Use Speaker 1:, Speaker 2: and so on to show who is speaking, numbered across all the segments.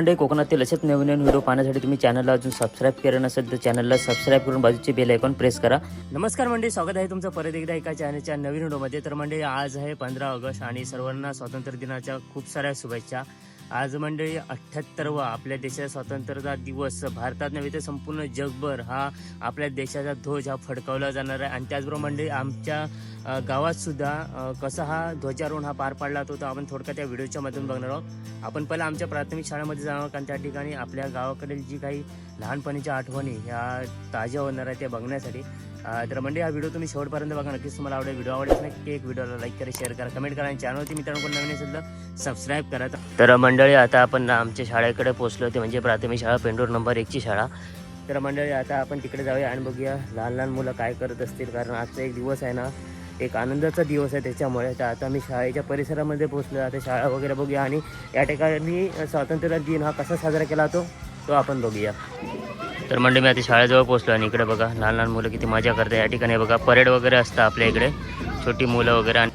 Speaker 1: उत्तराखंड कोकणातील असेच नवीन नवीन व्हिडिओ पाहण्यासाठी तुम्ही चॅनलला अजून सबस्क्राईब केलं नसेल तर चॅनलला सबस्क्राईब करून बाजूचे बेल आयकॉन प्रेस करा. नमस्कार मंडळी स्वागत आहे तुमचं परत एकदा एका चॅनलच्या नवीन व्हिडिओमध्ये. तर मंडळी आज आहे पंधरा ऑगस्ट आणि सर्वांना स्वातंत्र्य दिनाच्या खूप साऱ्या शुभेच्छा. आज मंडळी अठ्ठ्याहत्तरवा आपल्या देशाचा स्वातंत्र्याचा दिवस. भारतात नव्हे तर संपूर्ण जगभर हा आपल्या देशाचा ध्वज हा फडकावला जाणार आहे. आणि त्याचबरोबर मंडळी आमच्या गावात सुद्धा कसा हा ध्वजारोहण हा पार पाडला तो आपण थोडक्यात त्या व्हिडिओच्या मधून बघणार आहोत. आपण पहिला आमच्या प्राथमिक शाळेमध्ये जाणार कारण त्या ठिकाणी आपल्या गावाकडील जी काही लहानपणीच्या आठवणी ह्या ताज्या होणार आहे त्या बघण्यासाठी. तर मंडळी हा व्हिडिओ तुम्ही शेवटपर्यंत बघा. नक्कीच तुम्हाला आवडेल. व्हिडिओ आवडेल नक्की एक व्हिडिओला लाईक करा शेअर करा कमेंट करा. आणि चॅनलवरती मित्रांकडून नवीन असेल तर सबस्क्राईब करा. तर मंडळी आता आपण आमच्या शाळेकडे पोचलो होते म्हणजे प्राथमिक शाळा पेंडोर नंबर एकची शाळा. तर मंडळी आता आपण तिकडे जाऊया आणि बघूया लहान लहान मुलं काय करत असतील कारण आजचा एक दिवस आहे ना एक आनंदाचा दिवस आहे त्याच्यामुळे. तर आता मी शाळेच्या परिसरामध्ये पोचलो आता शाळा वगैरे बघूया आणि या ठिकाणी स्वातंत्र्य दिन हा कसा साजरा केला जातो तो आपण बघूया. तर म्हणजे मी आता शाळेजवळ पोचलो आणि इकडे बघा लहान लहान मुलं किती मजा करतात. या ठिकाणी बघा परेड वगैरे असतं आपल्या इकडे छोटी मुलं वगैरे आणि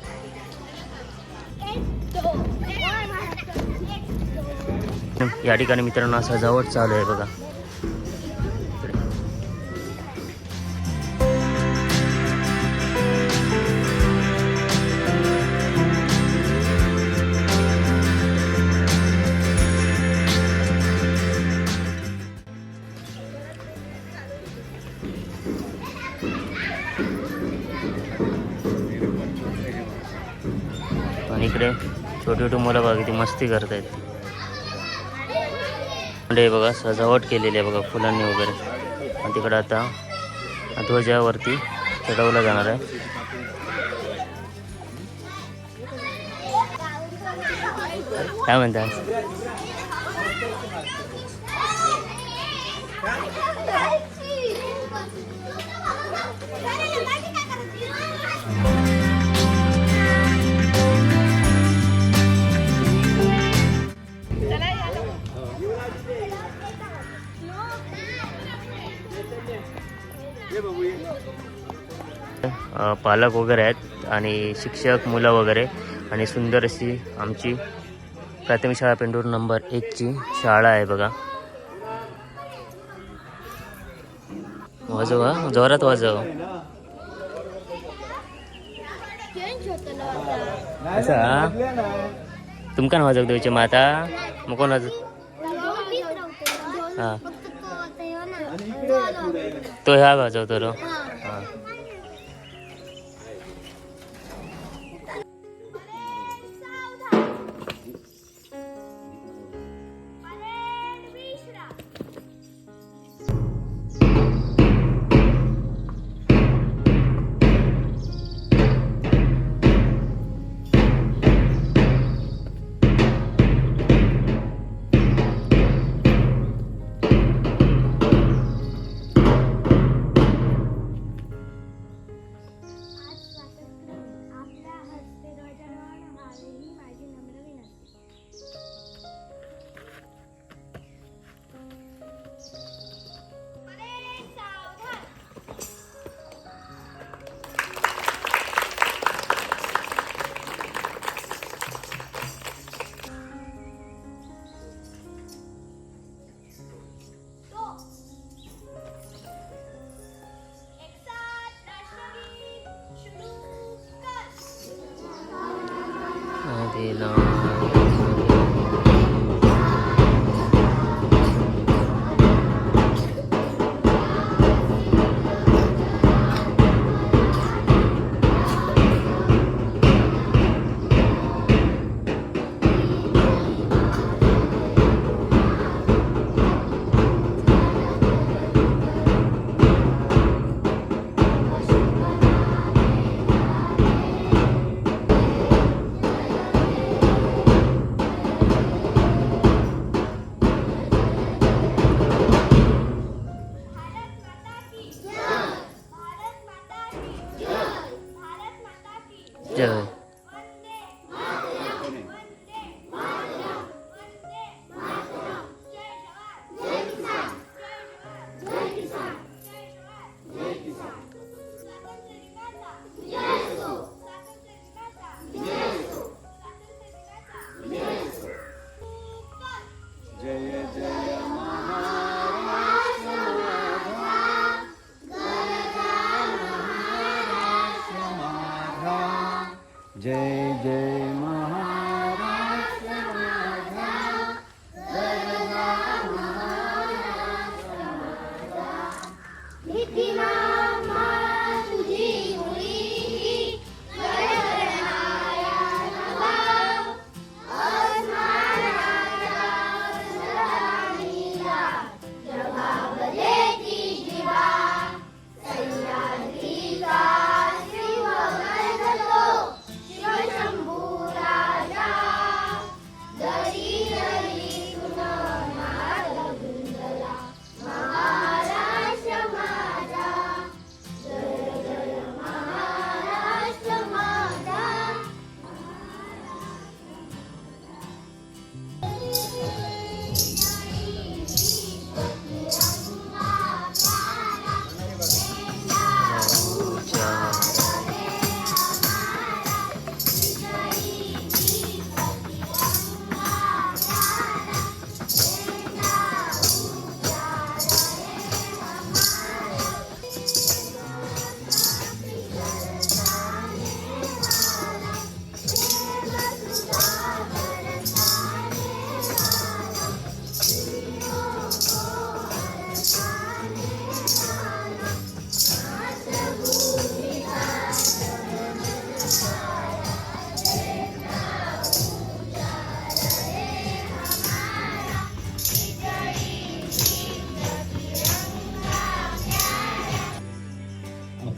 Speaker 1: या ठिकाणी मित्रांनो सजावट चालू आहे बघा इकडे. आणि इकडे छोटी छोटी मुलं बघा किती मस्ती करत इकडे बघा सजावट केलेली आहे बघा फुलांनी वगैरे. आणि तिकडं आता ध्वजावरती चढवला जाणार आहे. काय म्हणतात पालक वगैरे आहेत आणि शिक्षक मुलं वगैरे आणि सुंदर अशी आमची प्राथमिक शाळा पेंडूर नंबर एकची शाळा आहे बघा. वाजव हा. जोरात वाजव. असं तुमका वाजव देऊचे मग आता? मग कोण वाजव हा. तो ह्या वाजवतो रो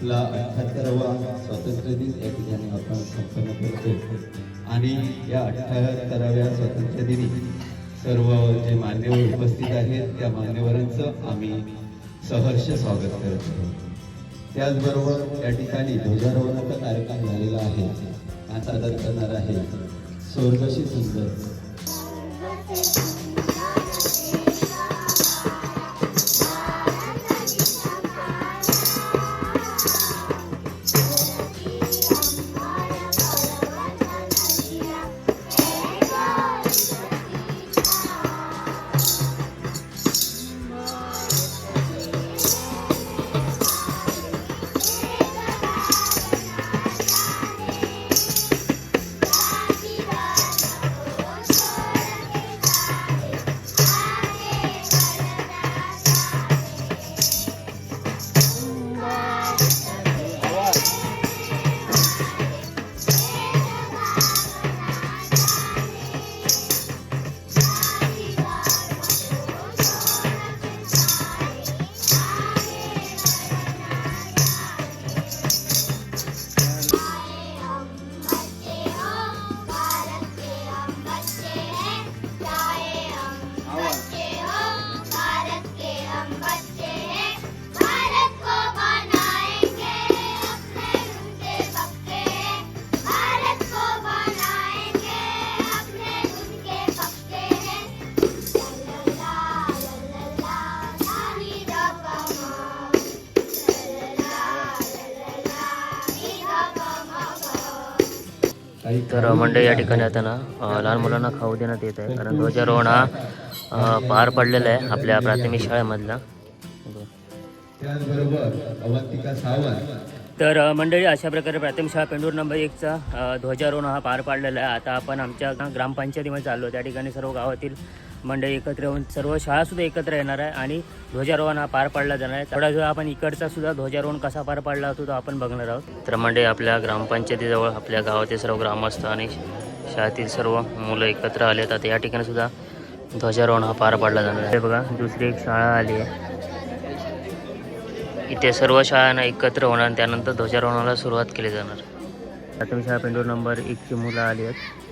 Speaker 2: आपला अठ्ठ्याहत्तरावा स्वातंत्र्य दिन या ठिकाणी आपण संपन्न करतो आणि या अठ्ठ्याहत्तराव्या स्वातंत्र्य दिनी सर्व जे मान्यवर उपस्थित आहेत त्या मान्यवरांचं आम्ही सहर्ष स्वागत करत आहोत. त्याचबरोबर या ठिकाणी ध्वजारोहणाचा कार्यक्रम झालेला आहे. हा सादर करणार आहे स्वर्गशी सुंदर.
Speaker 1: तर मंडळी या ठिकाणी आता ना लहान मुलांना खाऊ देण्यात येत आहे. कारण ध्वजारोहण हा पार पडलेला आहे आपल्या प्राथमिक शाळेमधला. तर मंडळी अशा प्रकारे प्राथमिक शाळा पेंडूर नंबर एकचा ध्वजारोहण हा पार पाडलेला आहे. आता आपण आमच्या ग्रामपंचायतीमध्ये चाललो त्या ठिकाणी सर्व गावातील मंडळी एकत्र येऊन सर्व शाळासुद्धा एकत्र येणार आहे आणि ध्वजारोहण हा पार पाडला जाणार आहे. थोड्या वेळ आपण इकडचा सुद्धा ध्वजारोहण कसा पार पाडला होतो तो आपण बघणार आहोत. तर मंडळी आपल्या ग्रामपंचायतीजवळ आपल्या गावातील सर्व ग्रामस्थ आणि शाळेतील सर्व मुलं एकत्र आले आहेत. आता या ठिकाणी सुद्धा ध्वजारोहण हा पार पाडला जाणार आहे. हे बघा दुसरी एक शाळा आली आहे. इथे सर्व शाळांना एकत्र होणार त्यानंतर ध्वजारोहणाला सुरुवात केली जाणार. प्राथमिक शाळा पेंडूर नंबर एकची मुलं आली आहेत.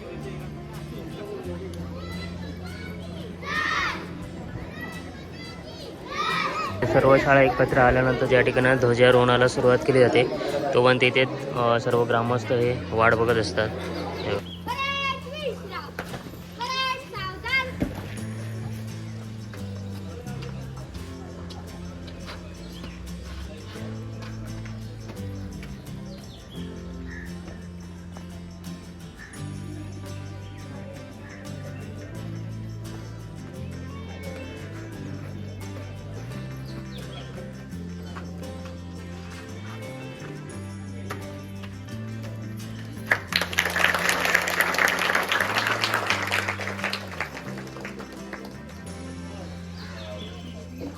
Speaker 1: सर्व शाळा एकत्र आल्यानंतर ज्या ठिकाणी ध्वजारोहणाला सुरुवात केली जाते तोपर्यंत इथे तिथे सर्व ग्रामस्थ हे वाट बघत असतात.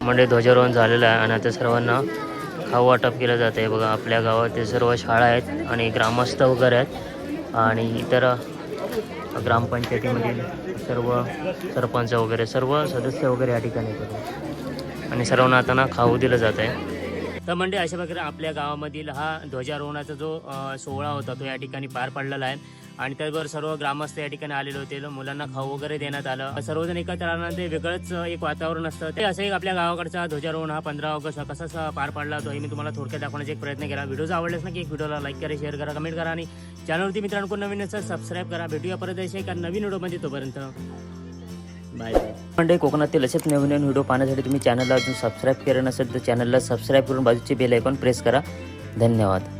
Speaker 1: म्हणजे ध्वजारोहण झालेलं आहे आणि आता सर्वांना खाऊ वाटप केलं जात आहे. बघा आपल्या गावातील सर्व शाळा आहेत आणि ग्रामस्थ वगैरे आहेत. आणि इतर ग्रामपंचायतीमधील सर्व सरपंच वगैरे सर्व सदस्य वगैरे या ठिकाणी येतात. आणि सर्वांना आता ना खाऊ दिलं जात आहे. तर म्हणजे अशा प्रकारे आपल्या गावामधील हा ध्वजारोहणाचा जो सोहळा होता तो या ठिकाणी पार पडलेला आहे. आणि त्याचबरोबर सर्व ग्रामस्थ या ठिकाणी आलेले होते. मुलांना खाऊ वगैरे देण्यात आलं. सर्वजण एकत्र आल्यानंतर ते वेगळंच एक वातावरण असतं. ते असं एक आपल्या गावाकडचा ध्वजारोहण हा पंधरा ऑगस्ट हा कसा पार पडला तो हे मी तुम्हाला थोडक्यात दाखवण्याचा एक प्रयत्न केला. व्हिडिओ आवडलेच ना की एक व्हिडिओला लाईक करा शेअर करा कमेंट करा आणि चॅनलवरती मित्रांनो नवीन असेल सबस्क्राईब करा. भेटूया परत असे एका नवीन व्हिडिओमध्ये तोपर्यंत. Bye bye. म्हणजे कोकणातील असेच नवीन नवीन व्हिडिओ पाहण्यासाठी तुम्ही चॅनलला अजून सबस्क्राईब केलं नसेल तर चॅनलला सबस्क्राईब करून बाजूचे बेल आयकॉन प्रेस करा. धन्यवाद.